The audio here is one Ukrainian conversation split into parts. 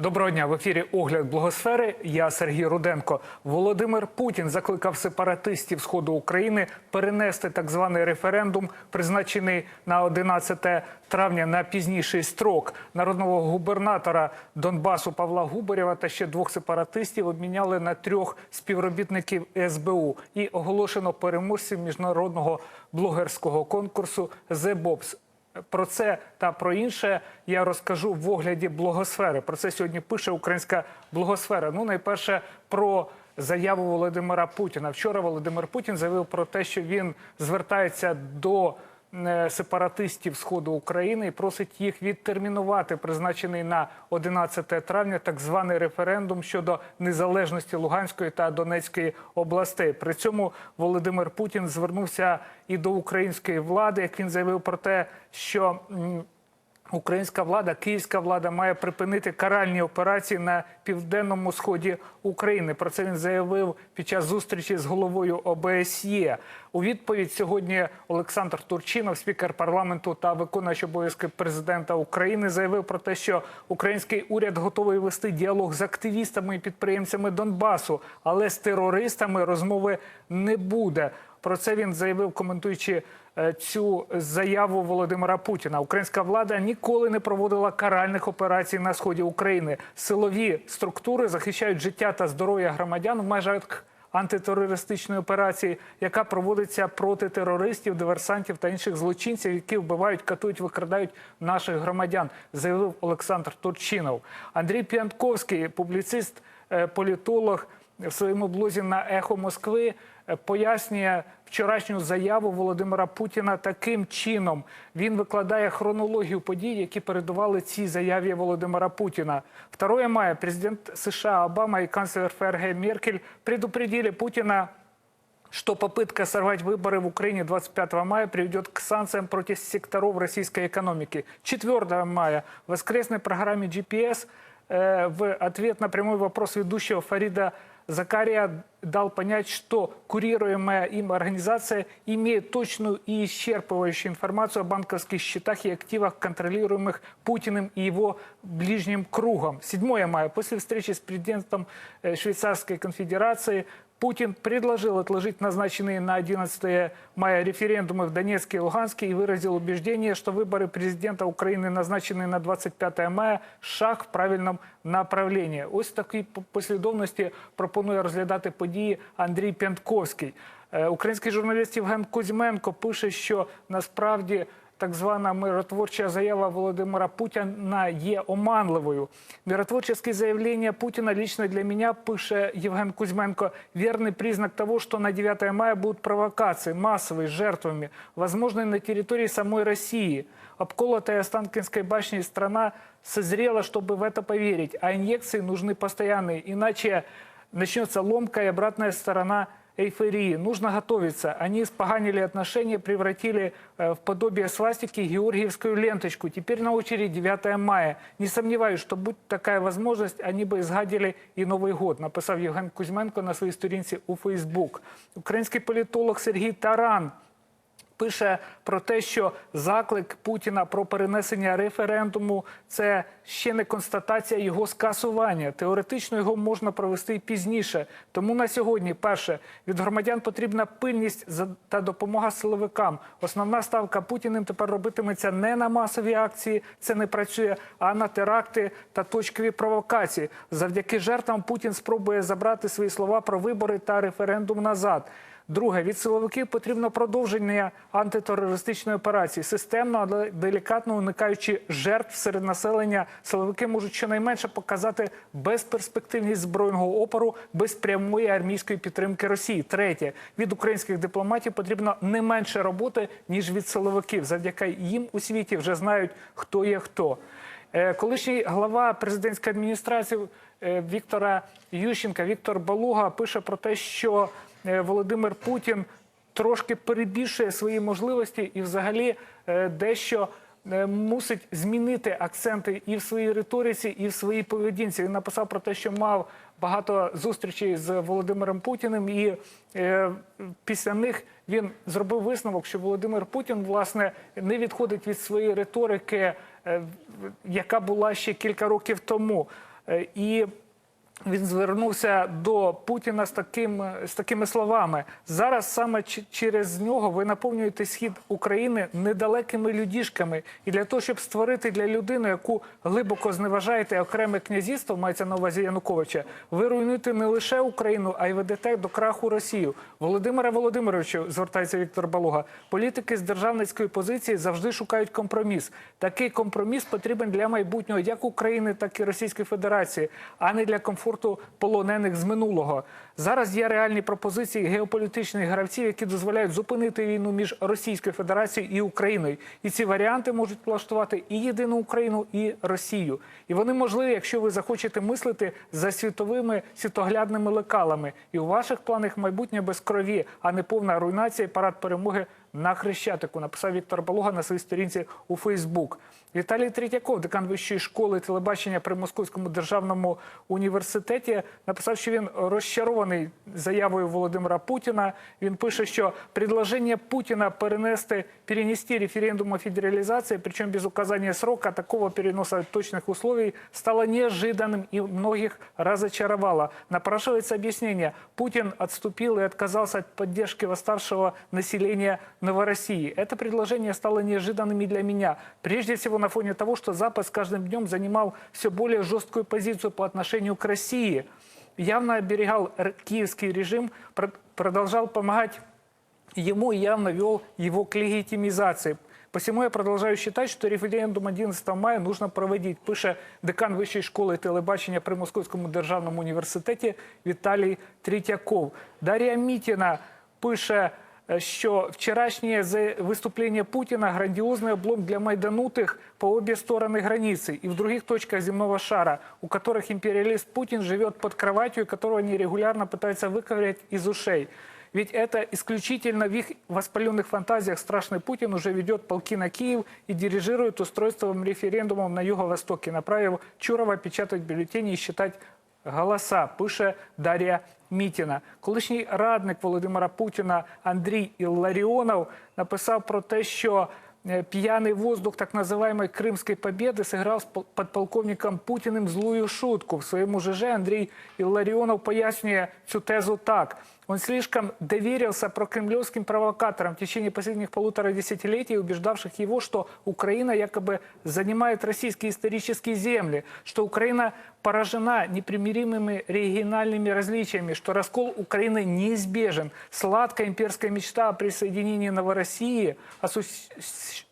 Доброго дня в ефірі Огляд Благосфери. Я Сергій Руденко. Володимир Путін закликав сепаратистів сходу України перенести так званий референдум, призначений на 11 травня на пізніший строк. Народного губернатора Донбасу Павла Губарєва та ще двох сепаратистів обміняли на трьох співробітників СБУ і оголошено переможців міжнародного блогерського конкурсу «The Bobs». Про це та про інше я розкажу в огляді блогосфери. Про це сьогодні пише українська блогосфера. Ну, найперше про заяву Володимира Путіна. Вчора Володимир Путін заявив про те, що він звертається до сепаратистів сходу України і просить їх відтермінувати призначений на 11 травня так званий референдум щодо незалежності Луганської та Донецької областей. При цьому Володимир Путін звернувся і до української влади, як він заявив про те, що Українська влада, київська влада має припинити каральні операції на південному сході України. Про це він заявив під час зустрічі з головою ОБСЄ. У відповідь сьогодні Олександр Турчинов, спікер парламенту та виконуючий обов'язки президента України, заявив про те, що український уряд готовий вести діалог з активістами і підприємцями Донбасу, але з терористами розмови не буде. Про це він заявив, коментуючи е, цю заяву Володимира Путіна. Українська влада ніколи не проводила каральних операцій на сході України. Силові структури захищають життя та здоров'я громадян в межах антитерористичної операції, яка проводиться проти терористів, диверсантів та інших злочинців, які вбивають, катують, викрадають наших громадян, заявив Олександр Турчинов. Андрій П'янковський, публіцист, е, політолог, в своєму блозі на Ехо Москви е, пояснює вчорашню заяву Володимира Путіна таким чином. Він викладає хронологію подій, які передували цій заяві Володимира Путіна. 2 мая президент США Обама и канцлер ФРГ Меркель предупредили Путина что попытка сорвать выборы в Украине 25 мая приведет к санкциям против секторов российской экономики. 4 мая в воскресной программе GPS э, в ответ на прямой вопрос ведущего Фарида Закария дал понять, что курируемая им организация имеет точную и исчерпывающую информацию о банковских счетах и активах, контролируемых Путиным и его ближним кругом. 7 мая, после встречи с президентом э, Швейцарской конфедерации, Путин предложил отложить назначенные на 11 мая референдумы в Донецке и Луганске и выразил убеждение, что выборы президента Украины, назначенные на 25 мая, шаг в правильном направлении. Ось в такій по- послідовності пропонує розглядати події Андрій П'янтковський. Е, Український журналіст Євген Кузьменко пише, що насправді так звана миротворча заява Володимира Путіна є оманливою. Миротворческие заявления Путина лично для меня, пише Евген Кузьменко, верный признак того, что на 9 мая будут провокации массовые, жертвами, возможно, на территории самой России. Обколотая Останкинской башней страна созрела, чтобы в это поверить, а инъекции нужны постоянные, иначе начнется ломка и обратная сторона эйфории. Нужно готовиться. Они испоганили отношения, превратили э, в подобие свастики георгиевскую ленточку. Теперь на очереди 9 мая. Не сомневаюсь, что будь такая возможность, они бы изгадили и Новый год, написав Євген Кузьменко на своїй сторінці у Фейсбук. Український політолог Сергій Таран пише про те, що заклик Путіна про перенесення референдуму це ще не констатація його скасування. Теоретично його можна провести і пізніше. Тому на сьогодні, перше, від громадян потрібна пильність та допомога силовикам. Основна ставка Путіним тепер робитиметься не на масові акції, це не працює, а на теракти та точкові провокації. Завдяки жертвам Путін спробує забрати свої слова про вибори та референдум назад. Друге, від силовиків потрібно продовження антитерористичної операції. Системно, але делікатно уникаючи жертв серед населення, силовики можуть щонайменше показати безперспективність збройного опору без прямої армійської підтримки Росії. Третє, від українських дипломатів потрібно не менше роботи, ніж від силовиків. Завдяки їм у світі вже знають, хто є хто. Е, Колишній глава президентської адміністрації е, Віктора Ющенка, Віктор Балуга, пише про те, що Володимир Путін трошки перебільшує свої можливості і, взагалі, е, дещо е, мусить змінити акценти і в своїй риториці, і в своїй поведінці. Він написав про те, що мав багато зустрічей з Володимиром Путіним, і е, після них він зробив висновок, що Володимир Путін власне не відходить від своєї риторики, е, яка була ще кілька років тому. Е, І він звернувся до Путіна з таким з такими словами: зараз саме через нього ви наповнюєте схід України недалекими людішками, і для того, щоб створити для людини, яку глибоко зневажаєте окреме князівство, мається на увазі Януковича, ви руйнуєте не лише Україну, а й ведете до краху Росію. Володимира Володимировичу звертається Віктор Балуга. Політики з державницької позиції завжди шукають компроміс. Такий компроміс потрібен для майбутнього як України, так і Російської Федерації, а не для комфорту полонених з минулого. Зараз є реальні пропозиції геополітичних гравців, які дозволяють зупинити війну між Російською Федерацією і Україною. І ці варіанти можуть влаштувати і єдину Україну, і Росію. І вони можливі, якщо ви захочете мислити за світовими світоглядними лекалами. І у ваших планах майбутнє без крові, а не повна руйнація і парад перемоги на Хрещатику, написав Віктор Балуга на своїй сторінці у Фейсбук. Віталій Третьяков, декан вищої школи телебачення при Московському державному університеті, написав, що він розчарований заявою Володимира Путіна. Він пише, що предложення Путіна перенести перенести референдум о федерализации, причем без указания срока такого переноса точных условий, стало неожиданным и многих разочаровало. Напрашивается объяснение. Путин отступил и отказался от поддержки восставшего населения Новороссии. Это предложение стало неожиданным и для меня. Прежде всего на фоне того, что Запад с каждым днем занимал все более жесткую позицию по отношению к России. Явно оберегал р- киевский режим, про- продолжал помогать ему и явно вел его к легитимизации. Посему я продолжаю считать, что референдум 11 мая нужно проводить, пише декан Вищої школи телебачення при Московському державному університеті Віталій Третьяков. Дар'я Мітіна пише, е, що вчорашнє за- выступление Путина – грандиозный облом для майданутых по обе стороны границы и в других точках земного шара, у которых империалист Путин живет под кроватью, которого они регулярно пытаются выковырять из ушей. Ведь это исключительно в их воспаленных фантазиях страшный Путин уже ведет полки на Киев и дирижирует устройством референдумом на Юго-Востоке, направив Чурова печатать бюллетени и считать голоса, пише Дар'я Мітіна. Колишній радник Володимира Путіна Андрій Ілларіонов написав про те, що пьяный воздух так называемой Крымской победы сыграл с пол- подполковником Путиным злую шутку. В своем ЖЖ Андрей Илларионов поясняет цю тезу так. Он слишком доверился прокремлевским провокаторам в течение последних полутора десятилетий, убеждавших его, что Украина якобы занимает российские исторические земли, что Украина поражена непримиримыми региональными различиями, что раскол Украины неизбежен. Сладкая имперская мечта о присоединении Новороссии, осу-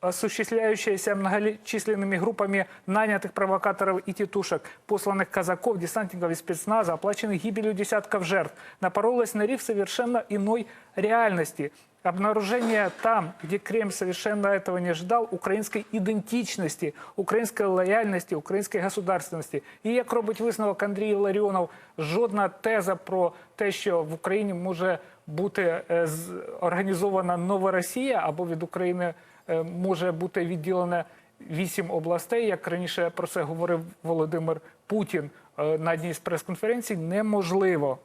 осуществляющаяся многочисленными группами нанятых провокаторов и тетушек, посланных казаков, десантников и спецназа, оплаченных гибелью десятков жертв, напоролась на риф совершенно иной реальности. Обнаружение там, где Кремль совершенно этого не ожидал, украинской идентичности, украинской лояльності, української государственності. І як робить висновок Андрій Ларіонов, жодна теза про те, що в Україні може бути е, з- організована нова Росія або від України е, може бути відділена вісім областей, як раніше про це говорив Володимир Путін е, на одній з прес-конференцій, неможливо.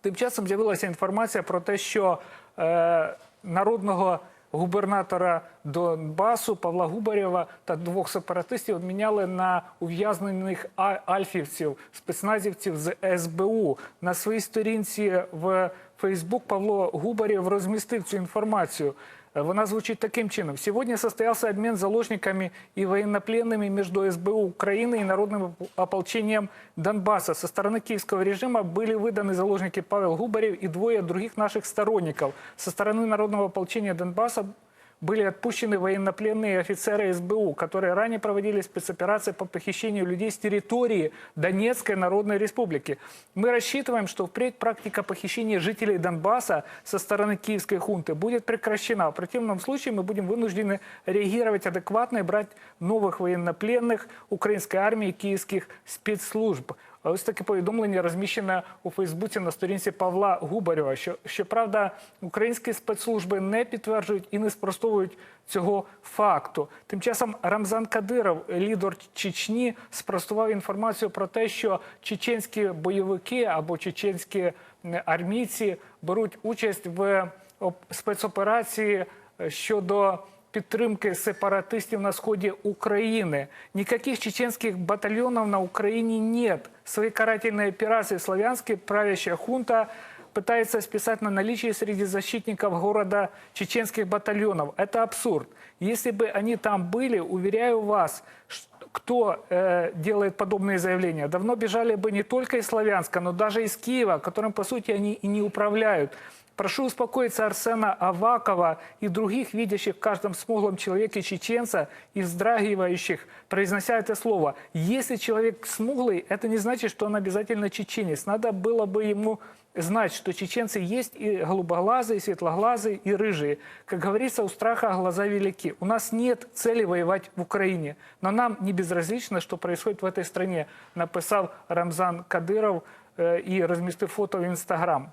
Тим часом з'явилася інформація про те, що е, народного губернатора Донбасу Павла Губарєва та двох сепаратистів обміняли на ув'язнених альфівців, спецназівців з СБУ. На своїй сторінці в Фейсбук Павло Губарєв розмістив цю інформацію. Э, Вона звучит таким чином. Сегодня состоялся обмен заложниками и военнопленными между СБУ Украины и народным ополчением Донбасса. Со стороны киевского режима были выданы заложники Павел Губарев и двое других наших сторонников. Со стороны народного ополчения Донбасса были отпущены военнопленные офицеры СБУ, которые ранее проводили спецоперации по похищению людей с территории Донецкой Народной Республики. Мы рассчитываем, что впредь практика похищения жителей Донбасса со стороны киевской хунты будет прекращена. В противном случае мы будем вынуждены реагировать адекватно и брать новых военнопленных украинской армии и киевских спецслужб. Ось таке повідомлення розміщене у Фейсбуці на сторінці Павла Губарєва. Що щоправда, українські спецслужби не підтверджують і не спростовують цього факту. Тим часом Рамзан Кадиров, лідер Чечні, спростував інформацію про те, що чеченські бойовики або чеченські армійці беруть участь в спецоперації е, щодо підтримки сепаратистів на сході України. Никаких чеченских батальонов на Украине нет. Свои карательные операции славянские правящая хунта пытается списать на наличие среди защитников города чеченских батальонов. Это абсурд. Если бы они там были, уверяю вас, ш- кто э, делает подобные заявления, давно бежали бы не только из Славянска, но даже из Киева, которым, по сути, они и не управляют. Прошу успокоиться Арсена Авакова и других, видящих в каждом смуглом человеке чеченца и вздрагивающих, произнося это слово. Если человек смуглый, это не значит, что он обязательно чеченец. Надо было бы ему знать, что чеченцы есть и голубоглазые, и светлоглазые, и рыжие. Как говорится, у страха глаза велики. У нас нет цели воевать в Украине, но нам не безразлично, что происходит в этой стране, написал Рамзан Кадыров э, и разместив фото в Инстаграм.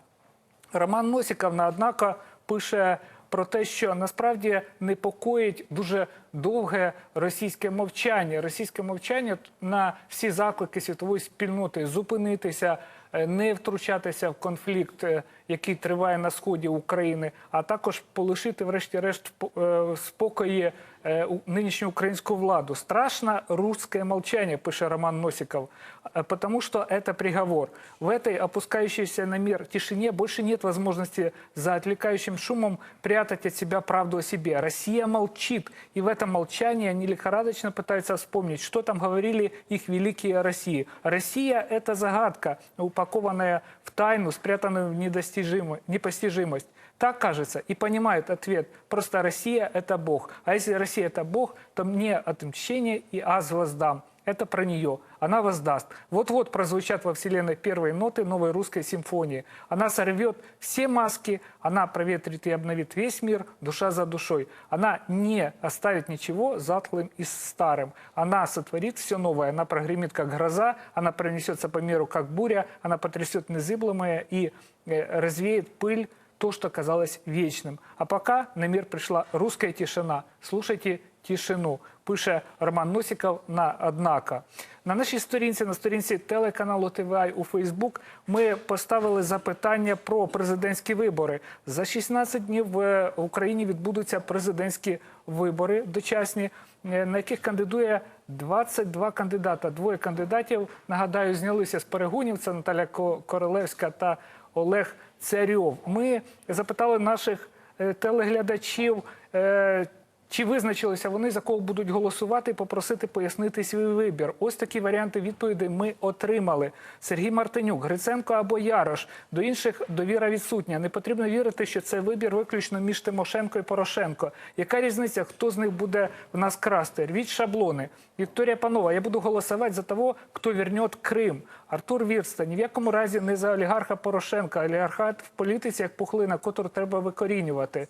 Роман Носіковна, однако, пише про те, що насправді непокоїть дуже довге російське мовчання. Російське мовчання на всі заклики світової спільноти зупинитися, е, не втручатися в конфлікт, е, який триває на сході України, а також полишити, врешті-решт, е, спокої нынешнюю украинскую владу. Страшно русское молчание, пишет Роман Носиков, э, потому что это приговор. В этой опускающейся на мир тишине больше нет возможности за отвлекающим шумом прятать от себя правду о себе. Россия молчит, и в этом молчании они лихорадочно пытаются вспомнить, что там говорили их великие о России. Россия – это загадка, упакованная в тайну, спрятанную в недостижимо- непостижимость. Так кажется и понимает ответ. Просто Россия – это Бог. А если Россия – это Бог, то мне отмщение и аз воздам. Это про нее. Она воздаст. Вот-вот прозвучат во Вселенной первые ноты новой русской симфонии. Она сорвет все маски, она проветрит и обновит весь мир, душа за душой. Она не оставит ничего затлым и старым. Она сотворит все новое. Она прогремит, как гроза, она пронесется по миру, как буря, она потрясет незыблемое и э, развеет пыль то, что казалось вечным. А пока на мир пришла русская тишина. Слушайте тишину. Пише Роман Носиков на «Однако». На нашій сторінці, на сторінці телеканалу ТВА у Фейсбук, ми поставили запитання про президентські вибори. За 16 днів в Україні відбудуться президентські вибори дочасні, е, на яких кандидує 22 кандидата. Двоє кандидатів, нагадаю, знялися з перегонів. Це Наталя Ко- Королевська та Олег Царьов. Ми запитали наших е, телеглядачів, е, чи визначилися вони за кого будуть голосувати, і попросити пояснити свій вибір. Ось такі варіанти відповідей ми отримали. Сергій Мартинюк, Гриценко або Ярош. До інших довіра відсутня. Не потрібно вірити, що це вибір виключно між Тимошенко і Порошенко. Яка різниця, хто з них буде в нас красти? Рвіть шаблони. Вікторія Панова, я буду голосувати за того, хто вернет Крим. Артур Вірста, ні в якому разі не за олігарха Порошенка. Олігархат в політиці як пухлина, котру треба викорінювати.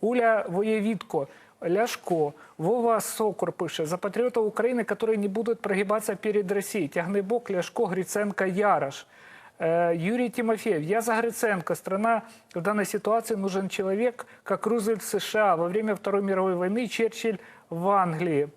Уля Воєвідко. Ляшко, Вова Сокур пише за патріотів України, які не будуть прогибатися перед Росією. Тягнебок, Ляшко, Гриценко, Ярош. Юрій Юрий Тимофеев, я за Гриценко. Страна в данной ситуации нужен человек, как Рузвельт в США во время Второй мировой войны, Черчилль в Англии.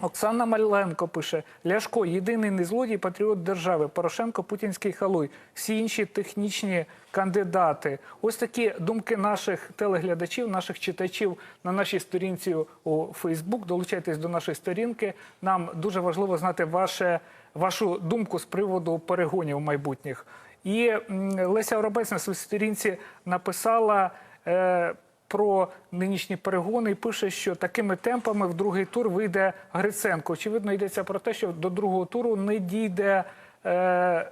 Оксана Маленко пише: Ляшко єдиний не злодій, патріот держави. Порошенко путінський халуй. Всі інші технічні кандидати. Ось такі думки наших телеглядачів, наших читачів на нашій сторінці у Фейсбук. Долучайтесь до нашої сторінки. Нам дуже важливо знати ваше, вашу думку з приводу перегонів майбутніх. І Леся Оробець на своїй сторінці написала. Е, про нинішні перегони і пише, що такими темпами в другий тур вийде Гриценко. Очевидно, йдеться про те, що до другого туру не дійде е,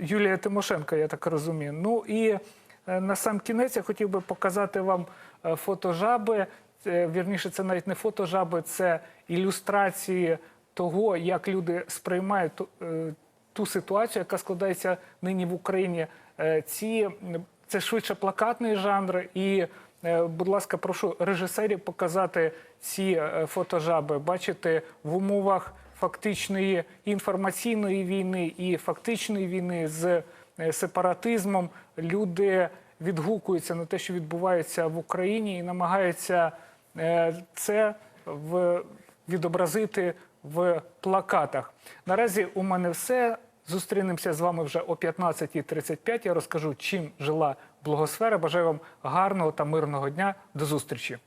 Юлія Тимошенко, я так розумію. Ну і е, на сам кінець я хотів би показати вам е, фото жаби. Вірніше, це навіть не фото жаби, це ілюстрації того, як люди сприймають ту- е, ту ситуацію, яка складається нині в Україні. Е, Ці це швидше плакатний жанр. І, будь ласка, прошу режисерів показати ці е, фотожаби. Бачите, в умовах фактичної інформаційної війни і фактичної війни з е, сепаратизмом люди відгукуються на те, що відбувається в Україні, і намагаються е, це в відобразити в плакатах. Наразі у мене все. Зустрінемося з вами вже о 15.35. Я розкажу, чим жила благосфера. Бажаю вам гарного та мирного дня. До зустрічі.